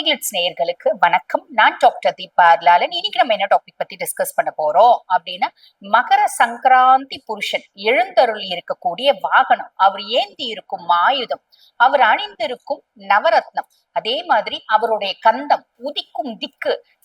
Articles நேயர்களுக்கு வணக்கம். நான் டாக்டர் தீபா லாலன் இன்னைக்கு நம்ம என்ன டாபிக் பத்தி டிஸ்கஸ் பண்ண போறோம் அப்படின்னா மகர சங்கராந்தி புருஷன் எழுந்தருள் இருக்கக்கூடிய வாகனம். அவர் ஏந்தி இருக்கும் ஆயுதம் அவர் அணிந்திருக்கும் நவரத்னம். அதே மாதிரி அவருடைய கந்தம் உதிக்கும் திக்கு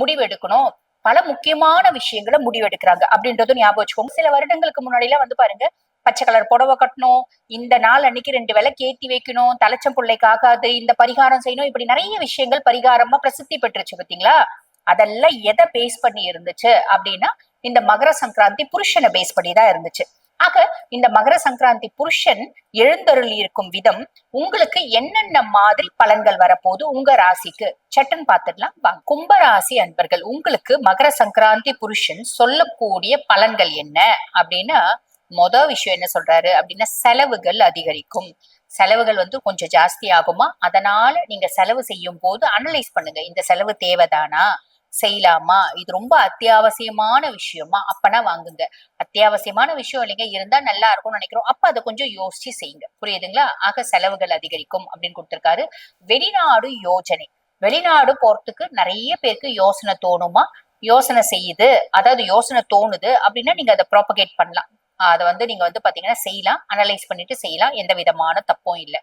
முடிவெடுக்கணும். பல முக்கியமான விஷயங்களை முடிவெடுக்கிறாங்க அப்படின்றதும் ஞாபகம் வச்சுக்கோங்க. சில வருடங்களுக்கு முன்னாடி எல்லாம் வந்து பாருங்க பச்சை கலர் புடவை கட்டணும் இந்த நாள் அன்னைக்கு ரெண்டு வேலை கேத்தி வைக்கணும் தலைச்சம் பிள்ளைக்கு ஆகாது இந்த பரிகாரம் செய்யணும் இப்படி நிறைய விஷயங்கள் பரிகாரமா பிரசித்தி பெற்றுச்சு பாத்தீங்களா அதெல்லாம் எதை பேஸ் பண்ணி இருந்துச்சு அப்படின்னா இந்த மகர சங்கராந்தி புருஷனை பேஸ் பண்ணி தான் இருந்துச்சு. ஆக இந்த மகர சங்கராந்தி புருஷன் எழுந்தருள் இருக்கும் விதம் உங்களுக்கு என்னென்ன மாதிரி பலன்கள் வரப்போது உங்க ராசிக்கு? சட்டன் பார்த்துடலாம் வாங்க கும்பராசி அன்பர்கள் உங்களுக்கு மகர சங்கராந்தி புருஷன் சொல்லக்கூடிய பலன்கள் என்ன? அப்படின்னா மொத விஷயம் என்ன சொல்றாரு? அப்படின்னா செலவுகள் அதிகரிக்கும். செலவுகள் வந்து கொஞ்சம் ஜாஸ்தி ஆகுமா? அதனால நீங்க செலவு செய்யும் போது அனலைஸ் பண்ணுங்க. இந்த செலவு தேவைதானா? செய்யலாமா? இது ரொம்ப அத்தியாவசியமான விஷயமா? அப்பனா வாங்குங்க. அத்தியாவசியமான விஷயம் இல்லைங்க. இருந்தா நல்லா இருக்கும்னு நினைக்கிறோம். அப்ப அதை கொஞ்சம் யோசிச்சு செய்யுங்க. புரியுதுங்களா? ஆக செலவுகள் அதிகரிக்கும் அப்படின்னு கொடுத்திருக்காரு. வெளிநாடு யோஜனை. வெளிநாடு போறதுக்கு நிறைய பேருக்கு யோசனை தோணுமா? யோசனை செய்யுது. அதாவது யோசனை தோணுது அப்படின்னா நீங்க அதை ப்ராபகேட் பண்ணலாம். அதை வந்து நீங்க வந்து பாத்தீங்கன்னா செய்யலாம். அனலைஸ் பண்ணிட்டு செய்யலாம். எந்த விதமான தப்பும் இல்லை.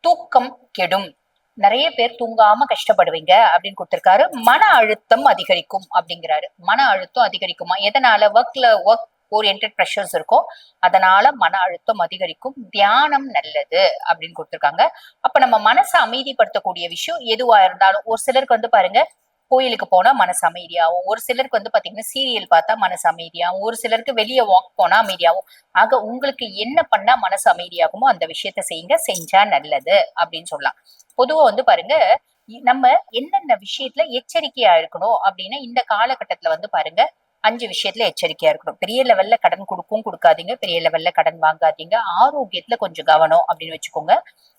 தூக்கம் கெடும். நிறைய பேர் தூங்காம கஷ்டப்படுவீங்க அப்படின்னு கொடுத்திருக்காரு. மன அழுத்தம் அதிகரிக்கும் அப்படிங்கிறாரு. மன அழுத்தம் அதிகரிக்குமா? எதனால? ஒர்க்ல ஒர்க் ஓரியன்ட் ப்ரெஷர்ஸ் இருக்கும். அதனால மன அழுத்தம் அதிகரிக்கும். தியானம் நல்லது அப்படின்னு கொடுத்துருக்காங்க. அப்ப நம்ம மனசை அமைதிப்படுத்தக்கூடிய விஷயம் எதுவா இருந்தாலும் ஒரு சிலருக்கு வந்து பாருங்க கோயிலுக்கு போனா மனசு அமைதியாகும். ஒரு சிலருக்கு வந்து பாத்தீங்கன்னா சீரியல் பார்த்தா மனசு அமைதியாகும். ஒரு சிலருக்கு வெளியே வாக் போனா அமைதியாகும். ஆக உங்களுக்கு என்ன பண்ணா மனசு அமைதியாகுமோ அந்த விஷயத்த செய்யுங்க. செஞ்சா நல்லது அப்படின்னு சொல்லலாம். பொதுவா வந்து பாருங்க நம்ம என்னென்ன விஷயத்துல எச்சரிக்கையா இருக்கணும் அப்படின்னா இந்த காலகட்டத்துல வந்து பாருங்க அஞ்சு விஷயத்துல எச்சரிக்கையா இருக்கணும். பெரிய லெவல்ல கடன் கொடுக்கும் கொடுக்காதீங்க. பெரிய லெவல்ல கடன் வாங்காதீங்க. ஆரோக்கியத்துல கொஞ்சம் கவனம் அப்படின்னு வச்சுக்கோங்க.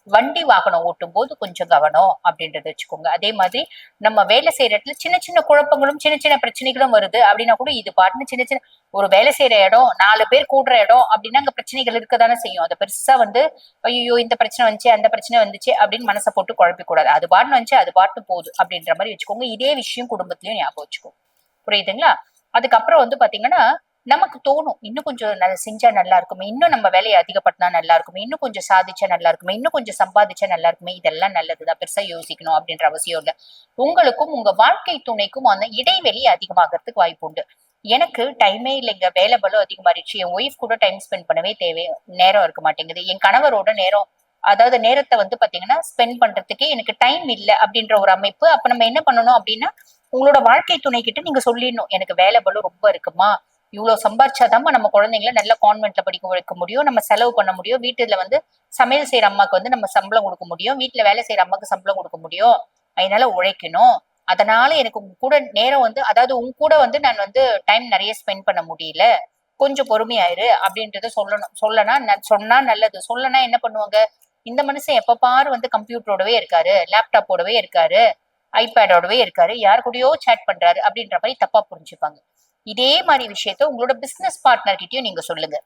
வண்டி வாகனம் ஓட்டும் போது கொஞ்சம் கவனம் அப்படின்றத வச்சுக்கோங்க. அதே மாதிரி நம்ம வேலை செய்யற இடத்துல சின்ன சின்ன குழப்பங்களும் சின்ன சின்ன பிரச்சனைகளும் வருது அப்படின்னா கூட இது பாட்டுன்னு சின்ன சின்ன ஒரு வேலை செய்யற இடம் நாலு பேர் கூடுற இடம் அப்படின்னா அங்க பிரச்சனைகள் இருக்கதானே செய்யும். அதை பெருசா வந்து ஐயோ இந்த பிரச்சனை வந்துச்சு அந்த பிரச்சனை வந்துச்சு அப்படின்னு மனசை போட்டு குழப்பி கூடாது அது பாட்டுன்னு வந்துச்சு அது பாட்டு போகுது அப்படின்ற மாதிரி வச்சுக்கோங்க. இதே விஷயம் குடும்பத்திலயும் ஞாபகம் வச்சுக்கோங்க. புரியுதுங்களா? அதுக்கப்புறம் வந்து பாத்தீங்கன்னா நமக்கு தோணும் இன்னும் கொஞ்சம் செஞ்சா நல்லா இருக்குமே இன்னும் நம்ம வேலையை அதிகப்படுத்தினா நல்லா இருக்குமே இன்னும் கொஞ்சம் சாதிச்சா நல்லா இருக்குமே இன்னும் கொஞ்சம் சம்பாதிச்சா நல்லா இருக்குமே இதெல்லாம் நல்லதுதான் பெருசா யோசிக்கணும் அப்படின்ற அவசியம் இல்லை. உங்களுக்கும் உங்க வாழ்க்கை துணைக்கும் அந்த இடைவெளி அதிகமாகிறதுக்கு வாய்ப்பு உண்டு. எனக்கு டைமே இல்லைங்க வேலை பலம் அதிகமாறிடுச்சு என் ஒய்ஃப் கூட டைம் ஸ்பெண்ட் பண்ணவே தேவை நேரம் இருக்க மாட்டேங்குது. என் கணவரோட நேரம் அதாவது நேரத்தை வந்து பாத்தீங்கன்னா ஸ்பெண்ட் பண்றதுக்கே எனக்கு டைம் இல்லை அப்படின்ற ஒரு அமைப்பு அப்ப நம்ம என்ன பண்ணணும் அப்படின்னா உங்களோட வாழ்க்கை துணை கிட்ட நீங்க சொல்லிடணும். எனக்கு வேலை பலம் ரொம்ப இருக்குமா? இவ்வளவு சம்பாரிச்சாதான் நம்ம குழந்தைங்கள நல்ல கான்வென்ட்ல படிக்க வைக்க முடியும். நம்ம செலவு பண்ண முடியும். வீட்டுல வந்து சமையல் செய்யற அம்மாக்கு வந்து நம்ம சம்பளம் கொடுக்க முடியும். வீட்டுல வேலை செய்யற அம்மாக்கு சம்பளம் கொடுக்க முடியும். அதனால உழைக்கணும். அதனால எனக்கு உங்க கூட நேரம் வந்து அதாவது உங்க கூட வந்து நான் வந்து டைம் நிறைய ஸ்பெண்ட் பண்ண முடியல. கொஞ்சம் பொறுமையாயிரு அப்படின்றத சொல்லணும். சொல்லனா சொன்னா நல்லது. சொல்லனா என்ன பண்ணுவாங்க? இந்த மனுஷன் எப்ப பாரு வந்து கம்ப்யூட்டரோடவே இருக்காரு லேப்டாப்போடவே இருக்காரு. ஐபேடோடவே இருக்காரு. யார் கூடயோ சேட் பண்றாரு அப்படின்ற மாதிரி தப்பா புரிஞ்சுப்பாங்க. இதே மாதிரி விஷயத்த உங்களோட பிசினஸ் பார்ட்னர் கிட்டயும் நீங்க சொல்லுங்க.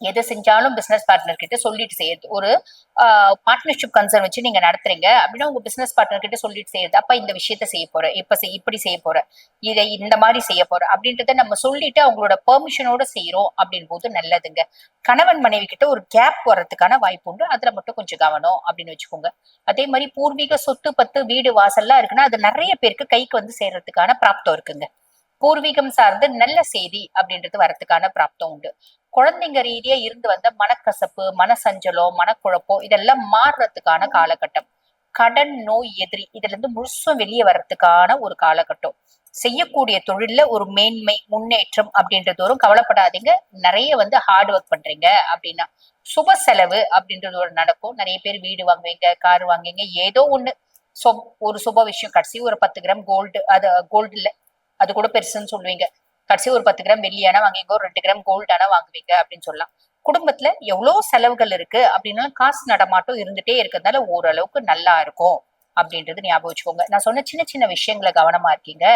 எது செஞ்சாலும் பிசினஸ் பார்ட்னர் கிட்ட சொல்லிட்டு செய்யறது. ஒரு பார்ட்னர்ஷிப் கன்சர்ன் வச்சு நீங்க நடத்துறீங்க அப்படின்னா உங்க பிசினஸ் பார்ட்னர் கிட்ட சொல்லிட்டு செய்யறது. அப்ப இந்த விஷயத்த செய்ய போற இப்ப இப்படி செய்ய போற இதை இந்த மாதிரி செய்ய போற அப்படின்றத நம்ம சொல்லிட்டு அவங்களோட பெர்மிஷனோட செய்யறோம் அப்படின் போது நல்லதுங்க. கணவன் மனைவி கிட்ட ஒரு கேப் வர்றதுக்கான வாய்ப்பு உண்டு. அதுல மட்டும் கொஞ்சம் கவனம் அப்படின்னு வச்சுக்கோங்க. அதே மாதிரி பூர்வீக சொத்து பத்து வீடு வாசல்லாம் இருக்குன்னா அது நிறைய பேருக்கு கைக்கு வந்து சேர்றதுக்கான பிராப்தம் இருக்குங்க. பூர்வீகம் சார்ந்து நல்ல செய்தி அப்படின்றது வரத்துக்கான பிராப்தம் உண்டு. குழந்தைங்க ரீதியா இருந்து வந்த மனக்கசப்பு மனசஞ்சலம் மனக்குழப்பம் இதெல்லாம் மாறுறதுக்கான காலகட்டம். கடன் நோய் எதிரி இதுல இருந்து முழுசும் வெளியே வர்றதுக்கான ஒரு காலகட்டம். செய்யக்கூடிய தொழில்ல ஒரு மேன்மை முன்னேற்றம் அப்படின்றது வரும் கவலைப்படாதீங்க. நிறைய வந்து ஹார்ட் ஒர்க் பண்றீங்க அப்படின்னா சுப செலவு அப்படின்றது ஒரு நடக்கும். நிறைய பேர் வீடு வாங்குவீங்க கார் வாங்குவீங்க ஏதோ ஒண்ணு. சொ- ஒரு சுப விஷயம் கடைசி ஒரு பத்து கிராம் கோல்டு அது கோல்டு இல்லை. அது கூட பெருசுன்னு சொல்லுவீங்க. கடைசி ஒரு பத்து கிராம் வெள்ளியானா வாங்குவீங்க ஒரு ரெண்டு கிராம் கோல்டானா வாங்குவீங்க அப்படின்னு சொல்லலாம். குடும்பத்துல எவ்வளவு செலவுகள் இருக்கு அப்படின்னாலும் காசு நடமாட்டம் இருந்துட்டே இருக்கிறதுனால ஓரளவுக்கு நல்லா இருக்கும் அப்படின்றது ஞாபகம் வச்சுக்கோங்க. நான் சொன்ன சின்ன சின்ன விஷயங்களை கவனமா இருக்கீங்க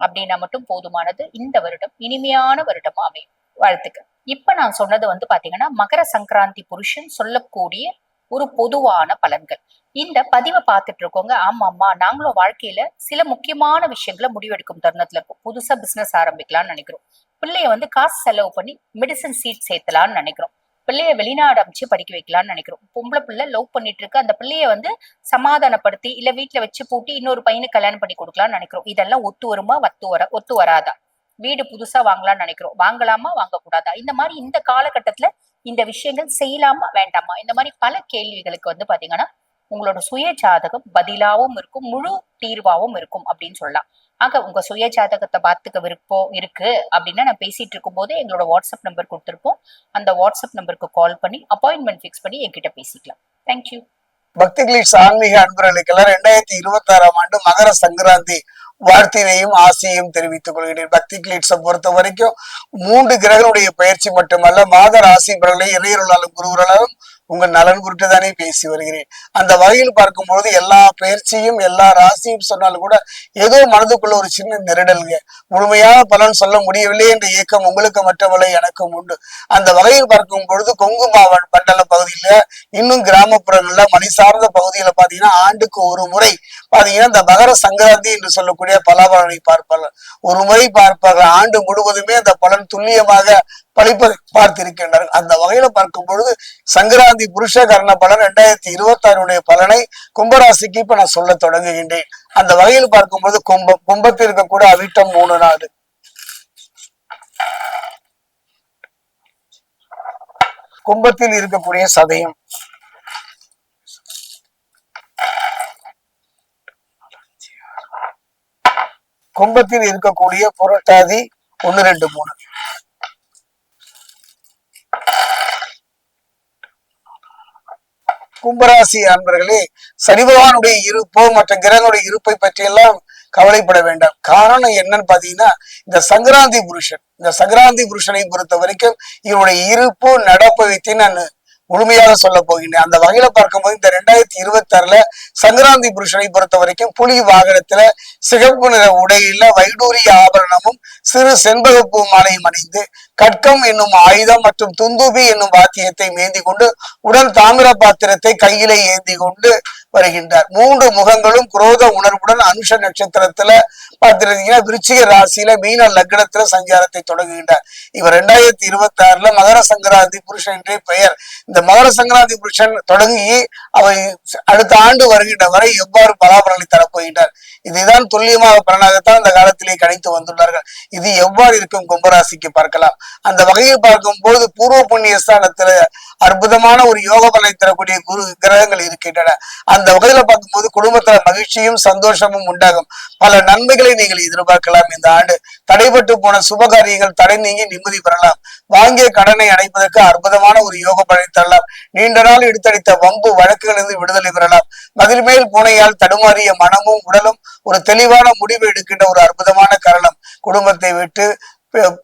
அப்படின்னா மட்டும் போதுமானது. இந்த வருடம் இனிமையான வருடமா அமையும். வாழ்த்துக்கு இப்ப நான் சொன்னது வந்து பாத்தீங்கன்னா மகர சங்கராந்தி புருஷன் சொல்லக்கூடிய ஒரு பொதுவான பலன்கள். இந்த பதிவை பார்த்துட்டு இருக்கோங்க ஆமா ஆமா நாங்களும் வாழ்க்கையில சில முக்கியமான விஷயங்களை முடிவெடுக்கும் தருணத்துல இருக்கும். புதுசா பிசினஸ் ஆரம்பிக்கலாம்னு நினைக்கிறோம். பிள்ளைய வந்து காசு செலவு பண்ணி மெடிசன் சீட் சேர்த்தலாம்னு நினைக்கிறோம். பிள்ளைய வெளிநாடு அமைச்சு படிக்க வைக்கலாம்னு நினைக்கிறோம். பொம்பளை பிள்ளை லவ் பண்ணிட்டு இருக்கு அந்த பிள்ளைய வந்து சமாதானப்படுத்தி இல்ல வீட்டுல வச்சு பூட்டி இன்னொரு பையனுக்கு கல்யாணம் பண்ணி கொடுக்கலாம்னு நினைக்கிறோம். இதெல்லாம் ஒத்து வருமா ஒத்து வர ஒத்து வராதா? வீடு புதுசா வாங்கலாம்னு நினைக்கிறோம். வாங்கலாமா வாங்கக்கூடாதா? இந்த மாதிரி இந்த காலகட்டத்துல இந்த விஷயங்கள் செய்யலாமா வேண்டாமா? இந்த மாதிரி பல கேள்விகளுக்கு வந்து பாத்தீங்கன்னா உங்களோட சுய ஜாதகம் பதிலாவும் இருக்கும் முழு தீர்வாவும் இருக்கும் அப்படின்னு சொல்லலாம். ஆக உங்க சுய ஜாதகத்தை பார்த்துக்க விருப்பம் இருக்கு அப்படின்னா நான் பேசிட்டு இருக்கும் போது எங்களோட வாட்ஸ்அப் நம்பர் கொடுத்துருப்போம். அந்த வாட்ஸ்அப் நம்பருக்கு கால் பண்ணி அப்பாயின்மெண்ட் ஃபிக்ஸ் பண்ணி என்கிட்ட பேசிக்கலாம். தேங்க்யூ பக்தி கிளீட்ஸ் ஆன்மீக அன்பர்களுக்கெல்லாம் ரெண்டாயிரத்தி இருபத்தி ஆறாம் ஆண்டு மகர சங்கராந்தி வாழ்த்தினையும் ஆசையும் தெரிவித்துக் கொள்கிறேன். பக்தி கிளீட்ஸை பொறுத்த வரைக்கும் மூன்று கிரகனுடைய பயிற்சி மட்டுமல்ல மாத ராசி பலனை இறையர்களாலும் குருவர்களாலும் உங்கள் நலன் குறித்து தானே பேசி வருகிறேன். அந்த வகையில் பார்க்கும்பொழுது எல்லா பயிற்சியும் எல்லா ராசியும் சொன்னாலும் கூட ஏதோ மனதுக்குள்ள ஒரு சின்ன நெருடல்ங்க. முழுமையான பலன் சொல்ல முடியவில்லை என்ற இயக்கம் உங்களுக்கு மட்டுமல்ல எனக்கும் உண்டு. அந்த வகையில் பார்க்கும் பொழுது கொங்கு மாவட்ட மண்டல பகுதியில இன்னும் கிராமப்புறங்கள்ல மணி சார்ந்த பகுதியில பாத்தீங்கன்னா ஆண்டுக்கு ஒரு முறை பாத்தீங்கன்னா இந்த மகர சங்கராந்தி என்று சொல்லக்கூடிய பலாபலனை பார்ப்பார்கள். ஒரு முறை பார்ப்பார்கள். ஆண்டு முழுவதுமே அந்த பலன் துல்லியமாக பழிப்பதை பார்த்திருக்கின்றனர். அந்த வகையில பார்க்கும் பொழுது சங்கராந்தி புருஷ கர்ண பலன் ரெண்டாயிரத்தி இருபத்தி ஆறுடைய பலனை கும்பராசிக்கு இப்ப நான் சொல்ல தொடங்குகின்றேன். அந்த வகையில் பார்க்கும்போது கும்பம் கும்பத்தில் இருக்கக்கூடிய அவிட்டம் மூணு நாடு. கும்பத்தில் இருக்கக்கூடிய சதயம். கும்பத்தில் இருக்கக்கூடிய புரட்டாதி ஒன்னு ரெண்டு மூணு. கும்பராசி அன்பர்களே சனி பகவானுடைய இருப்போ மற்ற கிரகங்களுடைய இருப்பை பற்றியெல்லாம் கவலைப்பட வேண்டாம். காரணம் என்னன்னு பாத்தீங்கன்னா இந்த சங்கராந்தி புருஷன். இந்த சங்கராந்தி புருஷனை பொறுத்த வரைக்கும் இவருடைய இருப்பு நடப்பை வைத்து நான் முழுமையாக சொல்ல போகின்றேன். அந்த வகையில பார்க்கும்போது இந்த ரெண்டாயிரத்தி இருபத்தி ஆறுல சங்கராந்தி புருஷனை பொறுத்த வரைக்கும் புலி வாகனத்துல சிகப்பு நிற உடையில வைடூரிய ஆபரணமும் சிறு செண்பகப்பூ மாலையும் அணிந்து கட்கம் என்னும் ஆயுதம் மற்றும் துந்துபி என்னும் வாத்தியத்தை மேந்தி கொண்டு உடன் தாமிர பாத்திரத்தை கையிலே ஏந்தி கொண்டு வருகின்றார். மூன்று முகங்களும் குரோத உணர்வுடன் அனுஷ நட்சத்திரத்துல பார்த்துருந்தீங்கன்னா விருச்சிக ராசியில மீன லக்னத்துல சஞ்சாரத்தை தொடங்குகின்றார். இவர் ரெண்டாயிரத்தி இருபத்தி ஆறுல மகர சங்கராந்தி புருஷன் என்றே பெயர். இந்த மகர சங்கராந்தி புருஷன் தொடங்கி அவை அடுத்த ஆண்டு வருகின்ற வரை எவ்வாறு பலாபலனை தரப்போகின்றார் இதுதான் துல்லியமாக பலனாகத்தான் அந்த காலத்திலே கணித்து வந்துள்ளார்கள். இது எவ்வாறு இருக்கும் கும்பராசிக்கு பார்க்கலாம். அந்த வகையில் பார்க்கும் போது பூர்வ புண்ணிய ஸ்தானத்துல அற்புதமான ஒரு யோக பலனை தரக்கூடிய குரு கிரகங்கள் இருக்கின்றன. அந்த அந்த வகையில பார்க்கும்போது குடும்பத்துல மகிழ்ச்சியும் சந்தோஷமும் உண்டாகும். பல நன்மைகளை நீங்கள் எதிர்பார்க்கலாம். இந்த ஆண்டு தடைபட்டு போன சுபகாரியங்கள் தடை நீங்கி நிம்மதி பெறலாம். வாங்கிய கடனை அடைப்பதற்கு அற்புதமான ஒரு யோக பலனை தரலாம். நீண்ட நாள் எடுத்தடித்த வம்பு வழக்குகளிலிருந்து விடுதலை பெறலாம். மதில் மேல் பூனையால் தடுமாறிய மனமும் உடலும் ஒரு தெளிவான முடிவு எடுக்கின்ற ஒரு அற்புதமான காரணம். குடும்பத்தை விட்டு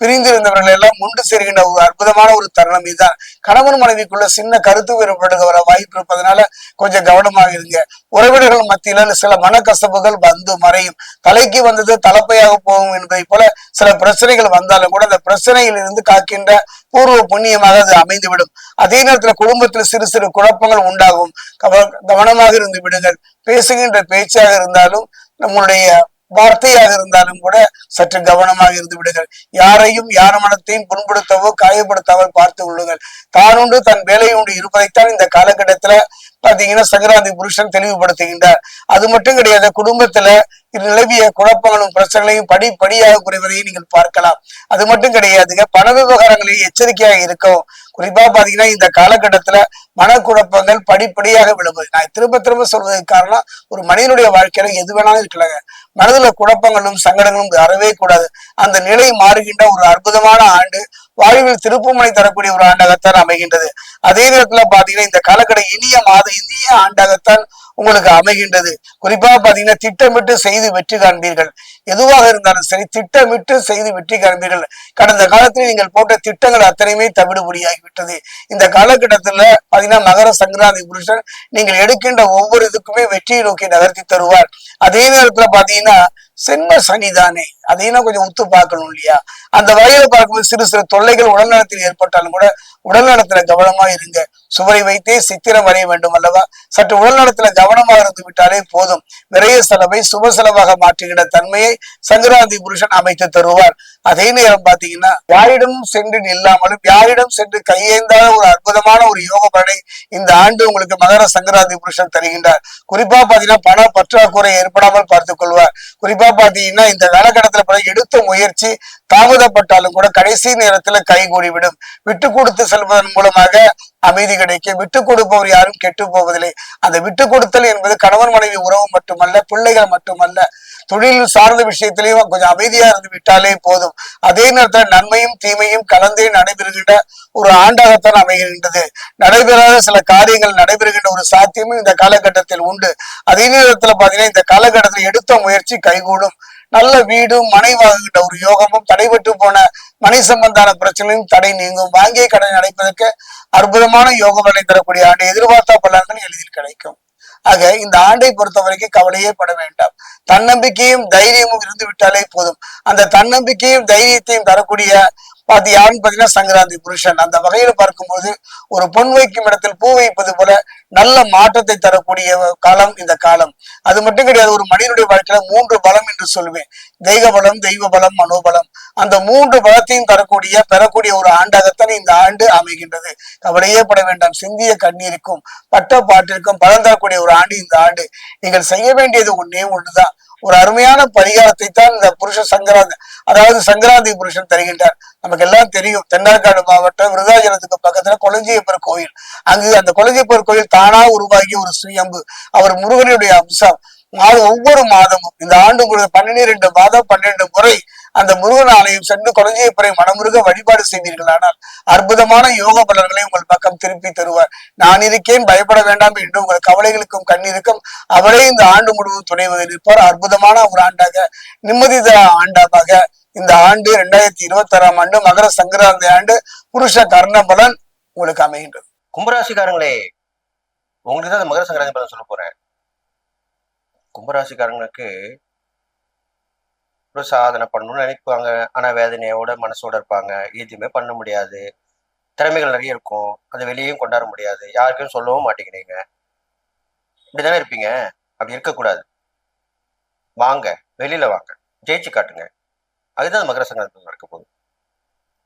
பிரிந்திருந்தவர்கள் எல்லாம் ஒன்று சேர்கின்ற ஒரு அற்புதமான ஒரு தருணம் இதுதான். கணவன் மனைவிக்குள்ள சின்ன கருத்து வேறுபாடுகள் வர வாய்ப்பு இருப்பதனால கொஞ்சம் கவனமாக இருங்க. உறவினர்கள் மத்தியில சில மனக்கசப்புகள் வந்து மறையும். தலைக்கு வந்தது தலைப்பையாக போகும் என்பதை போல சில பிரச்சனைகள் வந்தாலும் கூட அந்த பிரச்சனையில் இருந்து காக்கின்ற பூர்வ புண்ணியமாக அது அமைந்துவிடும். அதே நேரத்துல குடும்பத்தில் சிறு சிறு குழப்பங்கள் உண்டாகும். கவனமாக இருந்து விடுங்கள். பேசுகின்ற பேச்சாக இருந்தாலும் நம்மளுடைய வார்த்தையாக இருந்தாலும் கூட சற்று கவனமாக இருந்து விடுங்கள். யாரையும் யார் மனத்தையும் புண்படுத்தவோ காயப்படுத்தாமல் பார்த்து கொள்ளுங்கள். தானுண்டு தன் வேலையுண்டு இருப்பதைத்தான் இந்த காலகட்டத்துல பாத்தீங்கன்னா சங்கராந்தி புருஷன் தெளிவுபடுத்துகின்றார். அது மட்டும் கிடையாது குடும்பத்துல நிலவிய குழப்பங்களும் பிரச்சனைகளையும் படியாக குறைவதையும் நீங்கள் பார்க்கலாம். அது மட்டும் கிடையாதுங்க பண விவகாரங்களில் எச்சரிக்கையாக இருக்கும் குறிப்பா பாத்தீங்கன்னா இந்த காலகட்டத்துல மனக்குழப்பங்கள் படிப்படியாக விழுவது நான் திரும்ப திரும்ப சொல்வதற்கு காரணம் ஒரு மனிதனுடைய வாழ்க்கையில எது வேணாலும் இருக்கலங்க. மனதுல குழப்பங்களும் சங்கடங்களும் வரவே கூடாது. அந்த நிலை மாறுகின்ற ஒரு அற்புதமான ஆண்டு வாழ்வில் திருப்புமனை தரக்கூடிய ஒரு ஆண்டாகத்தான் அமைகின்றது. அதே நேரத்துல பாத்தீங்கன்னா இந்த காலகட்டம் இனிய மாதம் இனிய ஆண்டாகத்தான் உங்களுக்கு அமைகின்றது. குறிப்பாக பாத்தீங்கன்னா திட்டமிட்டு செய்து வெற்றி காண்பீர்கள். எதுவாக இருந்தாலும் சரி திட்டமிட்டு செய்து வெற்றி காண்பீர்கள். கடந்த காலத்தில் நீங்கள் போட்ட திட்டங்கள் அத்தனையுமே தவிடுபடியாகிவிட்டது. இந்த காலகட்டத்துல பாத்தீங்கன்னா மகர சங்கராந்தி புருஷன் நீங்கள் எடுக்கின்ற ஒவ்வொரு இதுக்குமே வெற்றியை நோக்கி நகர்த்தி தருவார். அதே நேரத்துல பாத்தீங்கன்னா சென்ம சனிதானே. அதையும் கொஞ்சம் உத்து பார்க்கணும் இல்லையா? அந்த வகையில பார்க்கும்போது சிறு சிறு தொல்லைகள் உடல்நலத்தில் ஏற்பட்டாலும் கூட உடல்நலத்துல கவனமா இருங்க. சுவரை வைத்தே சித்திரம் வரைய வேண்டும் அல்லவா? சற்று உடல்நலத்துல கவனமாக இருந்து விட்டாலே போதும். விரைய செலவை சுப செலவாக மாற்றுகின்ற தன்மையை சங்கராந்தி புருஷன் அமைத்து தருவார். அதே நேரம் பாத்தீங்கன்னா யாரிடம் சென்று நில்லாமலும் யாரிடம் சென்று கையேந்தாத ஒரு அற்புதமான ஒரு யோக பலனை இந்த ஆண்டு உங்களுக்கு மகர சங்கராந்தி புருஷன் தருகின்றார். குறிப்பா பாத்தீங்கன்னா பண பற்றாக்குறை ஏற்படாமல் பார்த்துக் கொள்வார். குறிப்பா பாத்தீங்கன்னா இந்த காலகட்டத்துல எடுத்த முயற்சி தாமதப்பட்டாலும் கூட கடைசி நேரத்துல கைகூடிவிடும் விட்டு கொடுத்து செல்வதன் மூலமாக அமைதி கிடைக்கும். விட்டு கொடுப்பவர் யாரும் கெட்டு போவதில்லை. அந்த விட்டு கொடுத்தல் என்பது கணவன் மனைவி உறவு மட்டுமல்ல பிள்ளைகள் மட்டுமல்ல. தொழில் சார்ந்த விஷயத்திலையும் கொஞ்சம் அமைதியா இருந்து விட்டாலே போதும். அதே நேரத்தில் நன்மையும் தீமையும் கலந்தே நடைபெறுகின்ற ஒரு ஆண்டாகத்தான் அமைகின்றது. நடைபெறாத சில காரியங்கள் நடைபெறுகின்ற ஒரு சாத்தியமும் இந்த காலகட்டத்தில் உண்டு. அதே நேரத்தில் பாத்தீங்கன்னா இந்த காலகட்டத்தில் எடுத்த முயற்சி கைகூடும். நல்ல வீடும் மனை வாங்குகின்ற ஒரு யோகமும் தடைபட்டு போன மனை சம்பந்தான பிரச்சனையும் தடை நீங்கும். வாங்கிய கடன் அடைப்பதற்கு அற்புதமான யோக பலனை தரக்கூடிய ஆண்டு எதிர்பார்த்த பலன்கள் எளிதில் கிடைக்கும். ஆக இந்த ஆண்டை பொறுத்த வரைக்கும் கவலையே பட வேண்டாம். தன்னம்பிக்கையும் தைரியமும் இருந்து விட்டாலே போதும். அந்த தன்னம்பிக்கையும் தைரியத்தையும் தரக்கூடிய பாத்து யாருன்னு பாத்தீங்கன்னா சங்கராந்தி புருஷன். அந்த வகையில பார்க்கும்போது ஒரு பொன் வைக்கும் இடத்தில் பூ வைப்பது போல நல்ல மாற்றத்தை தரக்கூடிய காலம் இந்த காலம். அது மட்டும் கிடையாது ஒரு மனிதனுடைய வாழ்க்கையில மூன்று பலம் என்று சொல்லுவேன் தெய்வ பலம் தெய்வ பலம் மனோபலம். அந்த மூன்று பலத்தையும் தரக்கூடிய பெறக்கூடிய ஒரு ஆண்டாகத்தான் இந்த ஆண்டு அமைகின்றது. கவலையே பட வேண்டாம். சிந்திய கண்ணீருக்கும் பட்ட பாட்டிற்கும் பலம் தரக்கூடிய ஒரு ஆண்டு இந்த ஆண்டு. நீங்கள் செய்ய வேண்டியது ஒன்னே ஒன்றுதான் ஒரு அருமையான பரிகாரத்தை தான் இந்த புருஷ சங்கராந்தி அதாவது சங்கராந்தி புருஷன் தருகின்றார். நமக்கு எல்லாம் தெரியும் தென்னார்காடு மாவட்டம் விருதாச்சலத்துக்கு பக்கத்துல கொளஞ்சியப்பர் கோயில். அங்கு அந்த கொளஞ்சியப்பர் கோயில் தானா உருவாகிய ஒரு சுயம்பு அவர் முருகனுடைய அம்சம் மாதம் ஒவ்வொரு மாதமும் இந்த ஆண்டு முழுவதும் பன்னிரண்டு மாதம் பன்னிரண்டு முறை அந்த முருகன் ஆலயம் சென்று குழந்தையப்பரை மனமுருக வழிபாடு செய்தீர்களானால் அற்புதமான யோக பலன்களை உங்கள் பக்கம் திருப்பி தருவார். நான் இருக்கேன் பயப்பட வேண்டாம் என்று உங்கள் கவலைகளுக்கும் கண்ணீருக்கும் அவரே இந்த ஆண்டு முழுவதும் துணைவதில் இருப்பார். அற்புதமான ஒரு ஆண்டாக நிம்மதி தர ஆண்டாக. இந்த ஆண்டு இரண்டாயிரத்தி இருபத்தி ஆறாம் ஆண்டு மகர சங்கராந்தி ஆண்டு புருஷ கர்ண பலன் உங்களுக்கு அமைகின்றது. கும்பராசிக்காரங்களே உங்களுக்கு தான் மகர சங்கராந்தி பலன் சொல்ல போறேன். கும்பராசிக்காரங்களுக்கு ஒரு சாதனை பண்ணணும்னு நினைப்பாங்க. ஆனா வேதனையோட மனசோட இருப்பாங்க. எதுவுமே பண்ண முடியாது. திறமைகள் நிறைய இருக்கும். அதை வெளியும் கொண்டாட முடியாது. யாருக்கும் சொல்லவும் மாட்டேங்கிறீங்க. இப்படிதானே இருப்பீங்க? அப்படி இருக்கக்கூடாது. வாங்க. வெளியில வாங்க. ஜெயிச்சு காட்டுங்க. அதுதான் மகர சங்கராந்தி நடக்க போகுது.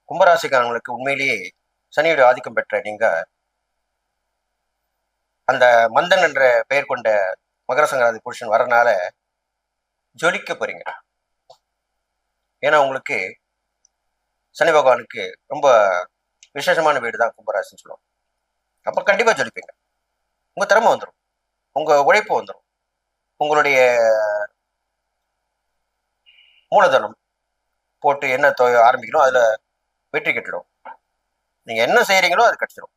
கும்பராசிக்காரங்களுக்கு உண்மையிலேயே சனியோட ஆதிக்கம் பெற்ற நீங்க அந்த மந்தன் என்ற பெயர் கொண்ட மகர சங்கராந்தி புருஷன் வரனால ஜொலிக்க போறீங்க. ஏன்னா உங்களுக்கு சனி பகவானுக்கு ரொம்ப விசேஷமான வீடு தான் கும்பராசின்னு சொல்லுவோம் அப்போ கண்டிப்பாக ஜொலிப்பீங்க. உங்கள் திறமை வந்துடும் உங்கள் உழைப்பு வந்துடும் உங்களுடைய மூலதனம் போட்டு என்ன தொ ஆரம்பிக்கணும் அதில் வெற்றி கட்டிடும். நீங்கள் என்ன செய்கிறீங்களோ அது கிடச்சிடும்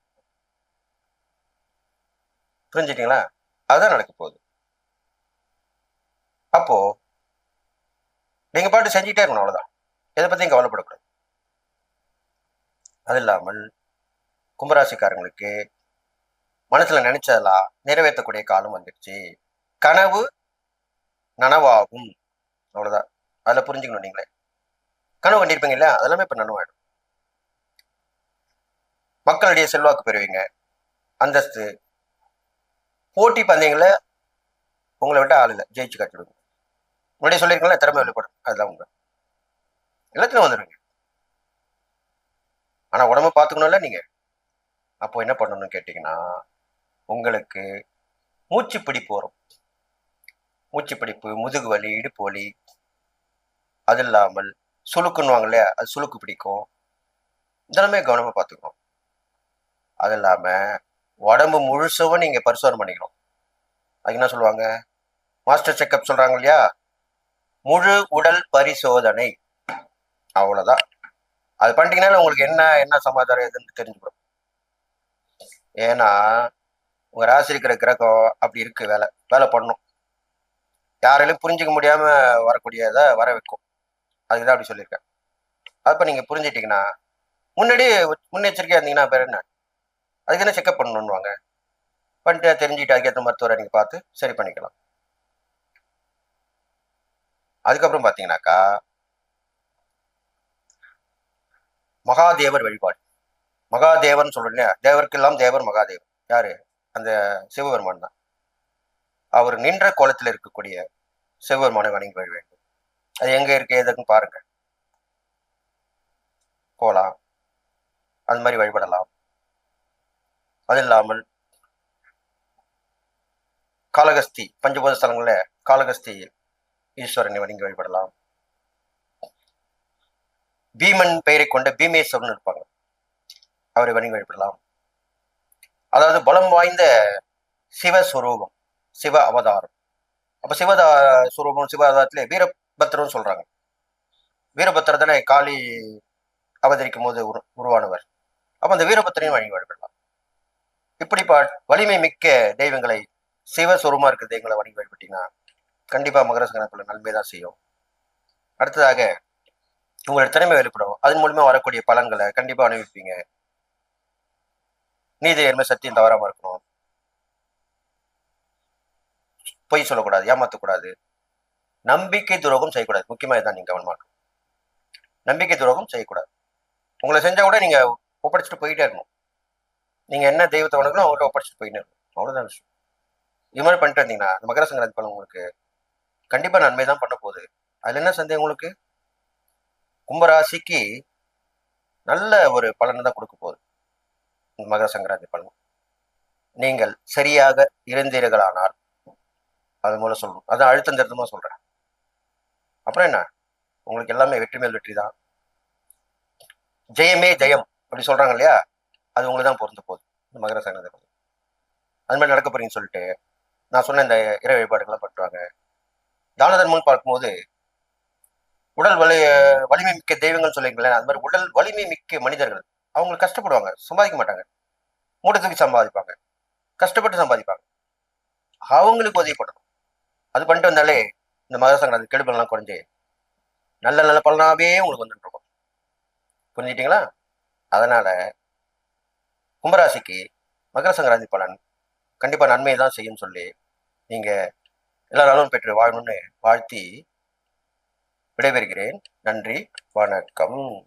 புரிஞ்சுட்டீங்களா? அதுதான் நடக்க போகுது. அப்போது நீங்கள் பாட்டு செஞ்சுட்டே இருக்கணும் அவ்வளவுதான். எதை பற்றியும் கவலைப்படக்கூடாது. அது இல்லாமல் கும்பராசிக்காரங்களுக்கு மனசுல நினைச்சதெல்லாம் நிறைவேற்றக்கூடிய காலம் வந்துடுச்சு. கனவு நனவாகும். அவ்வளவுதான். அதில் புரிஞ்சுக்கணும் நீங்களே. கனவு கண்டிருப்பீங்க இல்லையா? அதெல்லாமே இப்ப நனவாயிடும். மக்களுடைய செல்வாக்கு பெறுவீங்க. அந்தஸ்து. போட்டி பந்தயங்களை உங்களை விட்டு ஆள் இல்லை. ஜெயிச்சு காட்டிடுங்க முன்னாடியே சொல்லியிருக்கீங்களா திறமை வெளிப்படும் அதெல்லாம் உங்க எல்லாத்துலையும் வந்துடுங்க ஆனா உடம்ப பார்த்துக்கணும்ல நீங்க? அப்போ என்ன பண்ணணும்னு கேட்டீங்கன்னா உங்களுக்கு மூச்சு பிடிப்பு வரும். மூச்சு பிடிப்பு முதுகு வலி இடுப்பு வலி அது இல்லாமல் சுழுக்குன்னுவாங்க இல்லையா? அது சுளுக்கு பிடிக்கும். இதெல்லாமே கவனமா பார்த்துக்கணும். அது இல்லாம உடம்பு முழுசவும் நீங்க பரிசோதனை பண்ணிக்கணும். அதுக்கு என்ன சொல்லுவாங்க? மாஸ்டர் செக்கப் சொல்றாங்க இல்லையா? முழு உடல் பரிசோதனை. அவ்வளவுதான். அது பண்ணிட்டீங்கன்னா உங்களுக்கு என்ன என்ன சமாச்சாரம் எதுன்னு தெரிஞ்சுக்கணும் ஏன்னா உங்க ராசி இருக்கிற கிரகம் அப்படி இருக்கு வேலை வேலை பண்ணும் யாராலையும் புரிஞ்சுக்க முடியாம வரக்கூடியதை வர வைக்கும். அதுக்குதான் அப்படி சொல்லியிருக்கேன். அப்ப நீங்க புரிஞ்சிட்டீங்கன்னா முன்னாடி முன்னெச்சரிக்கையா இருந்தீங்கன்னா பேர் என்ன? அதுக்கு என்ன செக்அப் பண்ணணும்னுவாங்க? பண்ணிட்டு தெரிஞ்சுக்கிட்டு அதுக்கேற்ற மருத்துவரை நீங்க பார்த்து சரி பண்ணிக்கலாம். அதுக்கப்புறம் பாத்தீங்கன்னாக்கா மகாதேவர் வழிபாடு. மகாதேவர்னு சொல்றேன் தேவருக்கெல்லாம் தேவர் மகாதேவர். யாரு? அந்த சிவபெருமான் தான். அவர் நின்ற கோலத்தில் இருக்கக்கூடிய சிவபெருமானை வணங்கி வழி வேண்டும். அது எங்க இருக்கு எதுக்குன்னு பாருங்க. போலாம். அந்த மாதிரி வழிபடலாம். அது இல்லாமல் காளகஸ்தி பஞ்சபூத ஸ்தலங்கள்ல காளகஸ்தி ஈஸ்வரனை வணங்கி வழிபடலாம். பீமன் பெயரை கொண்ட பீமேஸ்வரன் இருப்பாங்க. அவரை வணங்கி வழிபடலாம். அதாவது பலம் வாய்ந்த சிவஸ்வரூபம் சிவ அவதாரம். அப்ப சிவதா சுரூபம் சிவ அவதாரத்திலே வீரபத்திரம்னு சொல்றாங்க. வீரபத்திர தானே காளி அவதரிக்கும் போது உரு உருவானவர். அப்ப அந்த வீரபத்திரையும் வழங்கி வழிபடலாம். இப்படி பா வலிமை மிக்க தெய்வங்களை சிவஸ்வரூபமா இருக்க தெய்வங்களை வணங்கி வழிபட்டீங்கன்னா கண்டிப்பா மகர சங்கரத்துல நன்மை தான் செய்யும். அடுத்ததாக உங்களோட திறமை வெளிப்படும். அதன் மூலியமா வரக்கூடிய பலன்களை கண்டிப்பா அனுபவிப்பீங்க. நீதி நேர்மை சத்தியம் தவறாம இருக்கணும். பொய் சொல்லக்கூடாது ஏமாத்தக்கூடாது. நம்பிக்கை துரோகம் செய்யக்கூடாது. முக்கியமாக இதான் நீங்க கவனமாக இருக்கணும். நம்பிக்கை துரோகம் செய்யக்கூடாது. உங்களை செஞ்சா கூட நீங்க ஒப்படைச்சிட்டு போயிட்டே இருக்கணும். நீங்க என்ன தெய்வத்தை வணங்கணும் அவங்கள்ட்ட ஒப்படைச்சிட்டு போயிட்டே இருக்கணும். அவ்வளவுதான் விஷயம். இது மாதிரி பண்ணிட்டு இருந்தீங்கன்னா மகர சங்கராந்தி பலன் உங்களுக்கு கண்டிப்பா நன்மை தான் பண்ண போகுது. அதுல என்ன சந்தேகம் உங்களுக்கு? கும்பராசிக்கு நல்ல ஒரு பலனை தான் கொடுக்க போகுது. இந்த மகர சங்கராந்தி பலன். நீங்கள் சரியாக இருந்தீர்களானால் அது மூலம் சொல்லணும் அதான் அழுத்தம் திருத்தமாக சொல்றேன். அப்புறம் என்ன? உங்களுக்கு எல்லாமே வெற்றி மேல் வெற்றி தான். ஜெயமே ஜெயம் அப்படி சொல்றாங்க இல்லையா? அது உங்களுக்கு தான் பொருந்த போகுது. இந்த மகர சங்கராந்தி பலன். அது மாதிரி நடக்க போறீங்கன்னு சொல்லிட்டு நான் சொன்ன இந்த இறை வழிபாடுகள்லாம் பண்ணுவாங்க. தான தர்மம்னு பார்க்கும்போது உடல் வலி வலிமை மிக்க தெய்வங்கள் சொல்லிங்களேன் அது மாதிரி உடல் வலிமை மிக்க மனிதர்கள் அவங்க கஷ்டப்படுவாங்க சம்பாதிக்க மாட்டாங்க. மூட்டை தூக்கி சம்பாதிப்பாங்க கஷ்டப்பட்டு சம்பாதிப்பாங்க. அவங்களுக்கு உதவி பண்ணணும் அது பண்ணிட்டு வந்தாலே இந்த மகர சங்கராந்தி கெடுபலாம் குறைஞ்சு நல்ல நல்ல பலனாவே உங்களுக்கு வந்துட்டு இருக்கும் அதனால் அதனால கும்பராசிக்கு மகர சங்கராந்தி பலன் கண்டிப்பாக நன்மையை தான் செய்யும் சொல்லி நீங்கள் எல்லா நாளும் பெற்று வாழணும்னு வாழ்த்தி விடைபெறுகிறேன். நன்றி வணக்கம்.